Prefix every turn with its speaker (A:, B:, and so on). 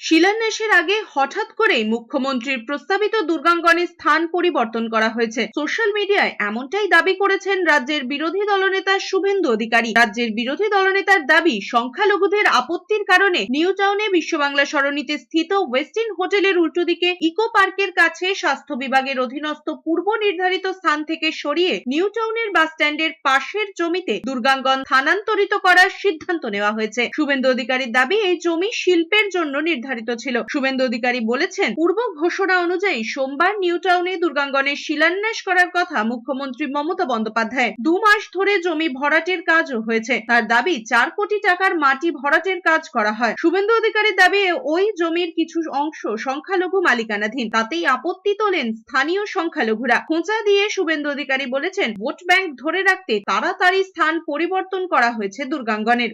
A: শিলান্যাসের আগে হঠাৎ করেই মুখ্যমন্ত্রীর প্রস্তাবিত দুর্গাঙ্গনের স্থান পরিবর্তন করা হয়েছে। সোশ্যাল মিডিয়ায় এমনটাই দাবি করেছেন রাজ্যের বিরোধী দলনেতা শুভেন্দু অধিকারী। রাজ্যের বিরোধী দলনেতার দাবি, সংখ্যালঘুদের আপত্তির কারণে নিউ টাউনে বিশ্ব বাংলা সরণিতে স্থিত ওয়েস্টিন হোটেলের উল্টো দিকে ইকো পার্কের কাছে স্বাস্থ্য বিভাগের অধীনস্থ পূর্ব নির্ধারিত স্থান থেকে সরিয়ে নিউ টাউনের বাস স্ট্যান্ডের পাশের জমিতে দুর্গাঙ্গন স্থানান্তরিত করার সিদ্ধান্ত নেওয়া হয়েছে। শুভেন্দু অধিকারীর দাবি, এই জমি শিল্পের জন্য নির্ধারিত ছিল। শুভেন্দু অধিকারী বলেছেন, পূর্ব ঘোষণা অনুযায়ী সোমবার নিউ টাউনে দুর্গাঙ্গনের শিলান্যাস করার কথা মুখ্যমন্ত্রী মমতা বন্দ্যোপাধ্যায়। দু মাস ধরে জমি ভরাটের কাজও হয়েছে। তার দাবি, চার কোটি টাকার মাটি ভরাটের কাজ করা হয়। শুভেন্দু অধিকারীর দাবি, ওই জমির কিছু অংশ সংখ্যালঘু মালিকানাধীন। তাতেই আপত্তি তোলেন স্থানীয় সংখ্যালঘুরা। খোঁচা দিয়ে শুভেন্দু অধিকারী বলেছেন, ভোট ব্যাংক ধরে রাখতে তাড়াতাড়ি স্থান পরিবর্তন করা হয়েছে দুর্গাঙ্গনের।